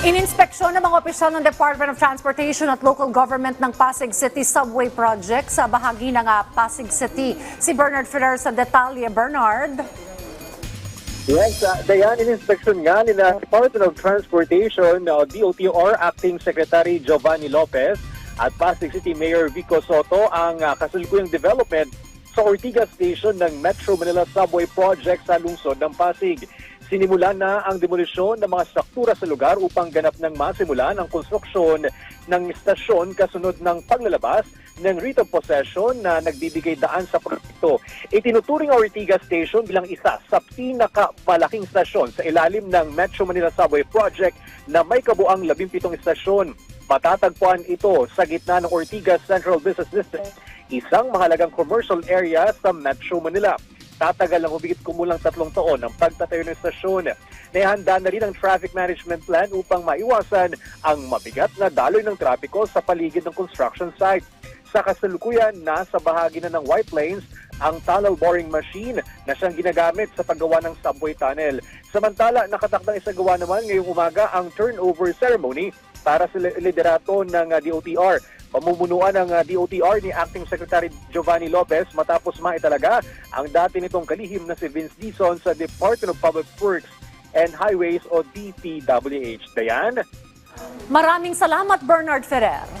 Ininspeksyon ng mga opisyal ng Department of Transportation at Local Government ng Pasig City Subway Project sa bahagi ng ah, Pasig City. Si Bernard Ferrer sa detalye. Bernard? Yes, uh, Dayan, in-inspection nga ni Department of Transportation, uh, DOTR Acting Secretary Giovanni Lopez at Pasig City Mayor Vico Soto ang uh, kasalukuyang development sa Ortigas Station ng Metro Manila Subway Project sa lungsod ng Pasig. Sinimulan na ang demolisyon ng mga struktura sa lugar upang ganap ng masimulan ang konstruksyon ng istasyon kasunod ng paglalabas ng writ of possession na nagbibigay daan sa proyekto. Itinuturing ang Ortigas Station bilang isa sa pinakamalaking istasyon sa ilalim ng Metro Manila Subway Project na may kabuang 17 istasyon. Matatagpuan ito sa gitna ng Ortigas Central Business District, isang mahalagang commercial area sa Metro Manila. Tatagal ang humigit kumulang tatlong taon ang pagtatayo ng istasyon. Naihanda na rin ang traffic management plan upang maiwasan ang mabigat na daloy ng trapiko sa paligid ng construction site. Sa kasalukuyan, nasa bahagi na ng White Plains ang tunnel boring machine na siyang ginagamit sa paggawa ng subway tunnel. Samantala, nakatakdang isagawa naman ngayong umaga ang turnover ceremony para sa li- liderato ng uh, DOTR. Pamumunuan ng uh, DOTR ni Acting Secretary Giovanni Lopez matapos maitalaga ang dati nitong kalihim na si Vince Dizon sa Department of Public Works and Highways o DPWH. Dayan? Maraming salamat, Bernard Ferrer.